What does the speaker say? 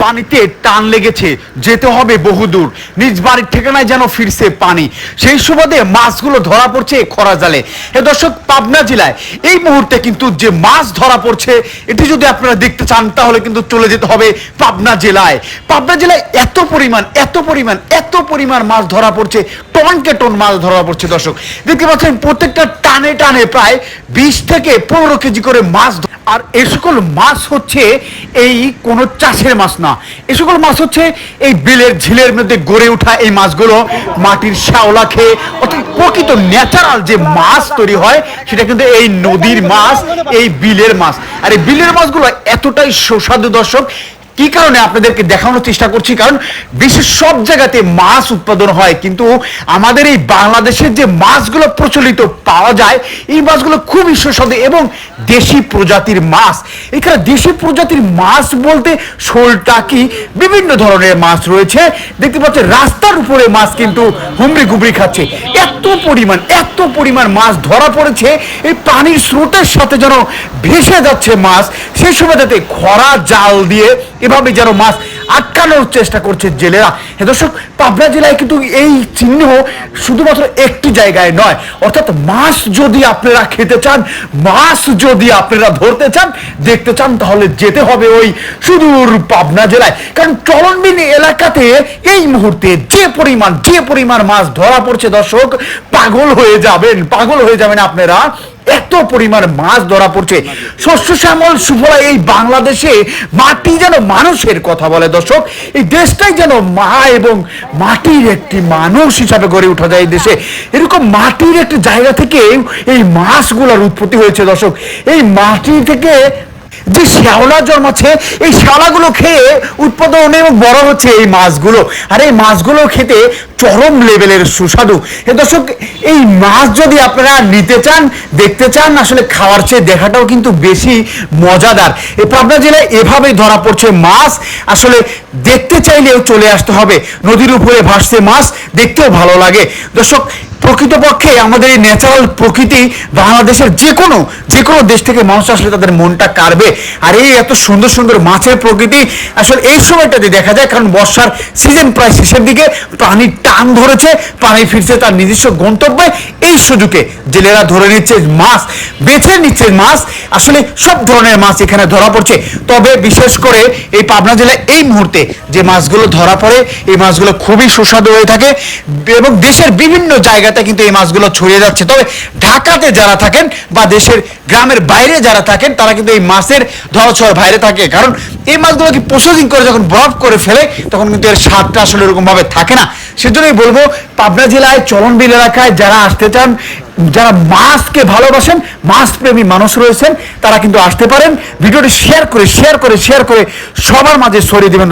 পানিতে টান লেগেছে। যেতে হবে বহুদূর। নিজ বাড়ির ঠিকানায় যেন ফিরছে পানি। সেই সুবাদে মাছগুলো ধরা পড়ছে খরা জালে। এ দর্শক, পাবনা জেলায় এই মুহূর্তে কিন্তু যে মাছ ধরা পড়ছে, এটি যদি আপনারা দেখতে চান, তাহলে কিন্তু চলে যেতে হবে পাবনা জেলায়। পাবনা জেলায় এত পরিমাণ এত পরিমাণ এত পরিমাণ মাছ ধরা পড়ছে, টনকে টন মাছ ধরা পড়ছে দর্শক। দেখতে পাচ্ছেন, প্রত্যেকটা টানে টানে প্রায় বিশ থেকে পনেরো কেজি করে মাছ আর এ সকল মাছ হচ্ছে এই কোনো চাষের মাছ না। এ সকল মাছ হচ্ছে এই বিলের ঝিলের মধ্যে গড়ে ওঠা এই মাছগুলো। মাটির শ্যাওলা খেয়ে অর্থাৎ প্রকৃত ন্যাচারাল যে মাছ তৈরি হয়, সেটা কিন্তু এই নদীর মাছ, এই বিলের মাছ। আর এই বিলের মাছগুলো এতটাই সুস্বাদু দর্শক কি কারণে আপনাদেরকে দেখানোর চেষ্টা করছি? কারণ বিশ্বের সব জায়গাতে মাছ উৎপাদন হয়, কিন্তু আমাদের এই বাংলাদেশের যে মাছগুলো প্রচলিত পাওয়া যায়, এই মাছগুলো খুবই সুস্বাদু এবং দেশি প্রজাতির মাছ। এখানে দেশি প্রজাতির মাছ বলতে শোল টাকি বিভিন্ন ধরনের মাছ রয়েছে। দেখতে পাচ্ছেন, রাস্তার উপরে মাছ কিন্তু হুমড়ি গুবড়ি খাচ্ছে। এত পরিমাণ এত পরিমাণ মাছ ধরা পড়েছে। এই পানির স্রোতের সাথে যেন ভেসে যাচ্ছে মাছ সেই সময়টাতে খরা, জাল দিয়ে এভাবে যেন মাছ আটকানোর চেষ্টা করছে জেলেরা। হ্যাঁ দর্শক, পাবনা জেলায় কিন্তু এই চিহ্ন শুধুমাত্র একটি জায়গায় নয়, অর্থাৎ মাছ যদি আপনারা খেতে চান, মাছ যদি আপনারা ধরতে চান, দেখতে চান, তাহলে যেতে হবে ওই সুদূর পাবনা জেলায়। কারণ চলনবিন এলাকাতে এই মুহূর্তে যে পরিমাণ যে পরিমাণ মাছ ধরা পড়ছে, দর্শক, পাগল হয়ে যাবেন, পাগল হয়ে যাবেন আপনারা। এত পরিমাণ মাছ ধরা পড়ছে। শস্য শ্যামল সুফলা এই বাংলাদেশে মাটি যেন মানুষের কথা বলে দর্শক, এই দেশটাই যেন মা এবং মাটির একটি মানুষ হিসাবে গড়ে ওঠা যায় দেশে। এরকম মাটির একটি জায়গা থেকে এই মাছগুলোর উৎপত্তি হয়েছে দর্শক। এই মাটি থেকে যে শ্যাওলা জন্মাচ্ছে এই শ্যাওলাগুলো খেয়ে উৎপাদন এবং বড় হচ্ছে এই মাছগুলো। আর এই মাছগুলো খেতে চরম লেভেলের সুস্বাদু। এ দর্শক, এই মাছ যদি আপনারা নিতে চান, দেখতে চান, আসলে খাওয়ার চেয়ে দেখাটাও কিন্তু বেশি মজাদার। এই পাবনা জেলায় এভাবেই ধরা পড়ছে মাছ। আসলে দেখতে চাইলেও চলে আসতে হবে। নদীর উপরে ভাসছে মাছ, দেখতেও ভালো লাগে। দর্শক প্রকৃতপক্ষে আমাদের এই ন্যাচারাল প্রকৃতি বাংলাদেশের যে কোনো যে কোনো দেশ থেকে মানুষ আসলে তাদের মনটা কাড়বে। আর এই এত সুন্দর সুন্দর মাছের প্রকৃতি আসলে এই সময়টাতে দেখা যায়, কারণ বর্ষার সিজন প্রায় শেষের দিকে পানির টান ধরেছে পানি ফিরছে তার নিজস্ব গন্তব্যে। এই সুযোগে জেলেরা ধরে নিচ্ছে মাছ, বেছে নিচ্ছে মাছ, আসলে সব ধরনের মাছ এখানে ধরা পড়ছে। তবে বিশেষ করে এই পাবনা জেলায় এই মুহূর্তে যে মাছগুলো ধরা পড়ে, এই মাছগুলো খুবই সুস্বাদু হয়ে থাকে এবং দেশের বিভিন্ন জায়গাতে কিন্তু এই মাছগুলো ছড়িয়ে যাচ্ছে। তবে ঢাকাতে যারা থাকেন বা দেশের গ্রামের বাইরে যারা থাকেন, তারা কিন্তু এই মাছের ধরাছোঁয়ার বাইরে থাকে। কারণ এই মাছগুলোকে প্রসেসিং করে যখন বরফ করে ফেলে, তখন কিন্তু এর স্বাদটা আসলে এরকম ভাবে থাকে না। সেজন্যই বলব, পাবনা জেলায় চলনবিল এলাকায় যারা আসতে চান, যারা মাছকে ভালোবাসেন মাছ প্রেমী মানুষ রয়েছেন, তারা কিন্তু আসতে পারেন। ভিডিওটি শেয়ার করে শেয়ার করে শেয়ার করে সবার মাঝে ছড়িয়ে দেবেন।